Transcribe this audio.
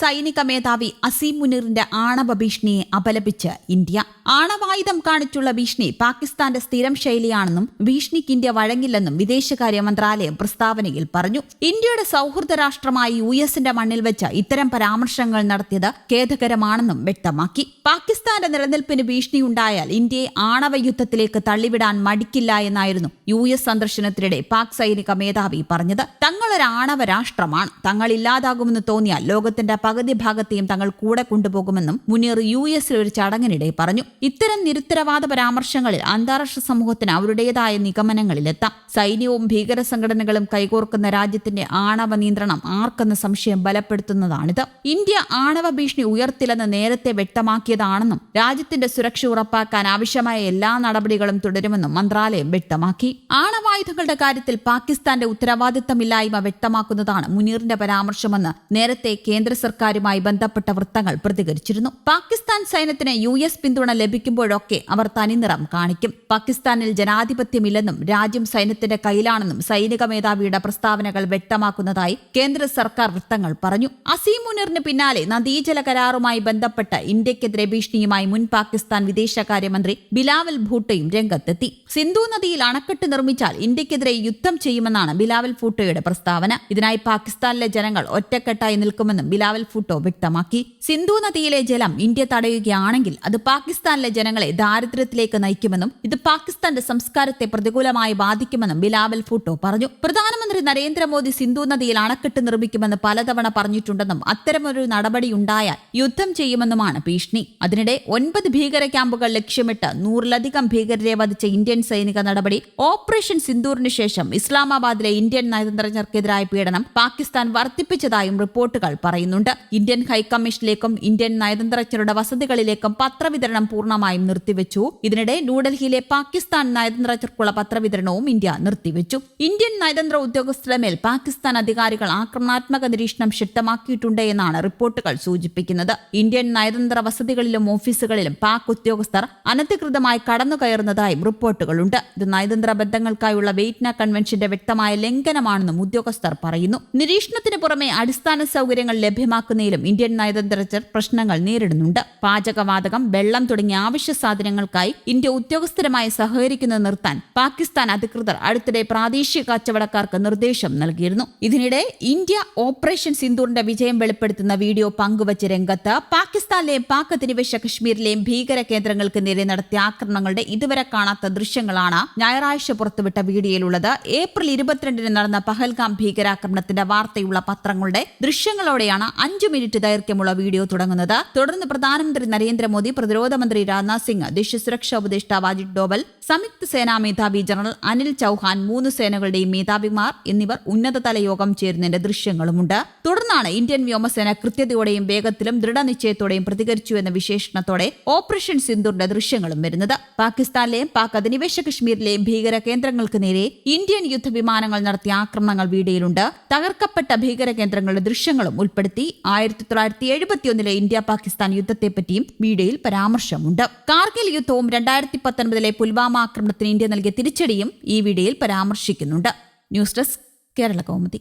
സൈനിക മേധാവി അസീം മുനീറിന്റെ ആണവ ഭീഷണിയെ അപലപിച്ച് ഇന്ത്യ. ആണവായുധം കാണിച്ചുള്ള ഭീഷണി പാകിസ്ഥാന്റെ സ്ഥിരം ശൈലിയാണെന്നും ഭീഷണിക്ക് ഇന്ത്യ വഴങ്ങില്ലെന്നും വിദേശകാര്യ മന്ത്രാലയം പ്രസ്താവനയിൽ പറഞ്ഞു. ഇന്ത്യയുടെ സൗഹൃദ രാഷ്ട്രമായ യു എസിന്റെ മണ്ണിൽ വെച്ച് ഇത്തരം പരാമർശങ്ങൾ നടത്തിയത് ഖേദകരമാണെന്നും വ്യക്തമാക്കി. പാകിസ്ഥാന്റെ നിലനിൽപ്പിന് ഭീഷണിയുണ്ടായാൽ ഇന്ത്യയെ ആണവ യുദ്ധത്തിലേക്ക് തള്ളിവിടാൻ മടിക്കില്ല എന്നായിരുന്നു യു എസ് സന്ദർശനത്തിനിടെ പാക് സൈനിക മേധാവി പറഞ്ഞത്. തങ്ങളൊരു ആണവ രാഷ്ട്രമാണ് തങ്ങൾ ഇല്ലാതാകുമെന്ന് തോന്നിയാൽ ലോകത്തിന്റെ പകുതി ഭാഗത്തെയും തങ്ങൾ കൂടെ കൊണ്ടുപോകുമെന്നും മുനീർ യു എസിൽ ഒരു ചടങ്ങിനിടെ പറഞ്ഞു. ഇത്തരം നിരുത്തരവാദ പരാമർശങ്ങളിൽ അന്താരാഷ്ട്ര സമൂഹത്തിന് അവരുടേതായ നിഗമനങ്ങളിലെത്താം. സൈന്യവും ഭീകര സംഘടനകളും കൈകോർക്കുന്ന രാജ്യത്തിന്റെ ആണവ നിയന്ത്രണം ആർക്കെന്ന സംശയം ബലപ്പെടുത്തുന്നതാണിത്. ഇന്ത്യ ആണവ ഭീഷണി ഉയർത്തില്ലെന്ന് നേരത്തെ വ്യക്തമാക്കിയതാണെന്നും രാജ്യത്തിന്റെ സുരക്ഷ ഉറപ്പാക്കാൻ ആവശ്യമായ എല്ലാ നടപടികളും തുടരുമെന്നും മന്ത്രാലയം വ്യക്തമാക്കി. ആണവായുധങ്ങളുടെ കാര്യത്തിൽ പാകിസ്ഥാന്റെ ഉത്തരവാദിത്തമില്ലായ്മ വ്യക്തമാക്കുന്നതാണ് മുനീറിന്റെ പരാമർശമെന്ന് നേരത്തെ കേന്ദ്ര സർക്കാരുമായി ബന്ധപ്പെട്ട വൃത്തങ്ങൾ പ്രതികരിച്ചിരുന്നു. പാകിസ്ഥാൻ സൈന്യത്തിന് യു എസ് പിന്തുണ ലഭിക്കുമ്പോഴൊക്കെ അവർ തനിനിറം കാണിക്കും. പാകിസ്ഥാനിൽ ജനാധിപത്യമില്ലെന്നും രാജ്യം സൈന്യത്തിന്റെ കയ്യിലാണെന്നും സൈനിക മേധാവിയുടെ പ്രസ്താവനകൾ വ്യക്തമാക്കുന്നതായി കേന്ദ്ര സർക്കാർ വൃത്തങ്ങൾ പറഞ്ഞു. അസീം മുനീറിന് പിന്നാലെ നദീജല കരാറുമായി ബന്ധപ്പെട്ട് ഇന്ത്യക്കെതിരെ ഭീഷണിയുമായി മുൻ പാകിസ്ഥാൻ വിദേശകാര്യമന്ത്രി ബിലാവൽ ഭൂട്ടയും രംഗത്തെത്തി. സിന്ധു നദിയിൽ അണക്കെട്ട് നിർമ്മിച്ചാൽ ഇന്ത്യക്കെതിരെ യുദ്ധം ചെയ്യുമെന്നാണ് ബിലാവൽ ഭൂട്ടോയുടെ പ്രസ്താവന. ഇതിനായി പാകിസ്ഥാനിലെ ജനങ്ങൾ ഒറ്റക്കെട്ടായി നിൽക്കുമെന്നും ബിലാവൽ ഫുട്ടോ വ്യക്തമാക്കി. സിന്ധു നദിയിലെ ജലം ഇന്ത്യ തടയുകയാണെങ്കിൽ അത് പാകിസ്ഥാനിലെ ജനങ്ങളെ ദാരിദ്ര്യത്തിലേക്ക് നയിക്കുമെന്നും ഇത് പാകിസ്ഥാന്റെ സംസ്കാരത്തെ പ്രതികൂലമായി ബാധിക്കുമെന്നും ബിലാവൽ ഫുട്ടോ പറഞ്ഞു. പ്രധാനമന്ത്രി നരേന്ദ്രമോദി സിന്ധു നദിയിൽ അണക്കെട്ട് നിർമ്മിക്കുമെന്ന് പലതവണ പറഞ്ഞിട്ടുണ്ടെന്നും അത്തരമൊരു നടപടി ഉണ്ടായാൽ യുദ്ധം ചെയ്യുമെന്നുമാണ് ഭീഷണി. അതിനിടെ ഒൻപത് ഭീകര ക്യാമ്പുകൾ ലക്ഷ്യമിട്ട് നൂറിലധികം ഭീകരരെ വധിച്ച ഇന്ത്യൻ സൈനിക നടപടി ഓപ്പറേഷൻ സിന്ദൂറിന് ശേഷം ഇസ്ലാമാബാദിലെ ഇന്ത്യൻ നയതന്ത്രജ്ഞർക്കെതിരായ പീഡനം പാകിസ്ഥാൻ വർദ്ധിപ്പിച്ചതായും റിപ്പോർട്ടുകൾ പറയുന്നുണ്ട്. ഇന്ത്യൻ ഹൈക്കമ്മീഷനിലേക്കും ഇന്ത്യൻ നയതന്ത്രജ്ഞരുടെ വസതികളിലേക്കും പത്രവിതരണം പൂർണമായും നിർത്തിവെച്ചു. ഇതിനിടെ ന്യൂഡൽഹിയിലെ പാകിസ്ഥാൻ നയതന്ത്രജ്ഞർക്കുള്ള പത്രവിതരണവും ഇന്ത്യ നിർത്തിവെച്ചു. ഇന്ത്യൻ നയതന്ത്ര ഉദ്യോഗസ്ഥരുടെ മേൽ പാകിസ്ഥാൻ അധികാരികൾ ആക്രമണാത്മക നിരീക്ഷണം ശക്തമാക്കിയിട്ടുണ്ട് എന്നാണ് റിപ്പോർട്ടുകൾ സൂചിപ്പിക്കുന്നത്. ഇന്ത്യൻ നയതന്ത്ര വസതികളിലും ഓഫീസുകളിലും പാക് ഉദ്യോഗസ്ഥർ അനധികൃതമായി കടന്നുകയറുന്നതായും റിപ്പോർട്ടുകളുണ്ട്. ഇത് നയതന്ത്ര ബന്ധങ്ങൾക്കായുള്ള വെയ്റ്റ്ന കൺവെൻഷന്റെ വ്യക്തമായ ലംഘനമാണെന്നും ഉദ്യോഗസ്ഥർ പറയുന്നു. നിരീക്ഷണത്തിന് പുറമെ അടിസ്ഥാന സൗകര്യങ്ങൾ ലഭ്യമാക്കുന്നതിലും ഇന്ത്യൻ നയതന്ത്രജ്ഞർ പ്രശ്നങ്ങൾ നേരിടുന്നുണ്ട്. പാചകവാതകം വെള്ളം തുടങ്ങിയ ആവശ്യ സാധനങ്ങൾക്കായി ഇന്ത്യ ഉദ്യോഗസ്ഥരുമായി സഹകരിക്കുന്നത് നിർത്താൻ പാകിസ്ഥാൻ അധികൃതർ അടുത്തിടെ പ്രാദേശിക കച്ചവടക്കാർക്ക് നിർദ്ദേശം നൽകിയിരുന്നു. ഇതിനിടെ ഇന്ത്യ ഓപ്പറേഷൻ സിന്ദൂറിന്റെ വിജയം വെളിപ്പെടുത്തുന്ന വീഡിയോ പങ്കുവച്ച രംഗത്ത് പാകിസ്ഥാനിലെയും പാക് അധിനിവേശ കശ്മീരിലെയും ഭീകര കേന്ദ്രങ്ങൾക്ക് നേരെ നടത്തിയ ആക്രമണങ്ങളുടെ ഇതുവരെ കാണാത്ത ദൃശ്യങ്ങളാണ് ഞായറാഴ്ച പുറത്തുവിട്ട വീഡിയോയിലുള്ളത്. ഏപ്രിൽ ഇരുപത്തിരണ്ടിന് നടന്ന പഹൽഗാം ഭീകരാക്രമണത്തിന്റെ വാർത്തയുള്ള പത്രങ്ങളുടെ ദൃശ്യങ്ങളോടെയാണ് അഞ്ചു മിനിറ്റ് ദൈർഘ്യമുള്ള വീഡിയോ തുടങ്ങുന്നത്. തുടർന്ന് പ്രധാനമന്ത്രി നരേന്ദ്രമോദി പ്രതിരോധ മന്ത്രി രാജ്നാഥ് സിംഗ് ദേശീയ സുരക്ഷാ ഉപദേഷ്ടാവ് അജിത് ഡോവൽ സംയുക്ത സേനാ മേധാവി ജനറൽ അനിൽ ചൌഹാൻ മൂന്ന് സേനകളുടെയും മേധാവിമാർ എന്നിവർ ഉന്നതതല യോഗം ചേരുന്നതിന്റെ ദൃശ്യങ്ങളുമുണ്ട്. തുടർന്നാണ് ഇന്ത്യൻ വ്യോമസേന കൃത്യതയോടെയും വേഗത്തിലും ദൃഢനിശ്ചയത്തോടെയും പ്രതികരിച്ചു എന്ന വിശേഷണത്തോടെ ഓപ്പറേഷൻ സിന്ധുറിന്റെ ദൃശ്യങ്ങളും വരുന്നത്. പാകിസ്ഥാനിലെയും പാക് അധിനിവേശ കശ്മീരിലെയും ഭീകര കേന്ദ്രങ്ങൾക്ക് നേരെ ഇന്ത്യൻ യുദ്ധവിമാനങ്ങൾ നടത്തിയ ആക്രമണങ്ങൾ വീഡിയോയിലുണ്ട് തകർക്കപ്പെട്ട ഭീകര കേന്ദ്രങ്ങളുടെ ദൃശ്യങ്ങളും ഉൾപ്പെടുത്തി ആയിരത്തി തൊള്ളായിരത്തി എഴുപത്തിയൊന്നിലെ ഇന്ത്യ പാകിസ്ഥാൻ യുദ്ധത്തെപ്പറ്റിയും വീഡിയോയിൽ പരാമർശമുണ്ട്. കാർഗിൽ യുദ്ധവും രണ്ടായിരത്തി പത്തൊൻപതിലെ പുൽവാമ ആക്രമണത്തിന് ഇന്ത്യ നൽകിയ തിരിച്ചടിയും ഈ വീഡിയോയിൽ പരാമർശിക്കുന്നുണ്ട്. News desk Kerala Kaumudi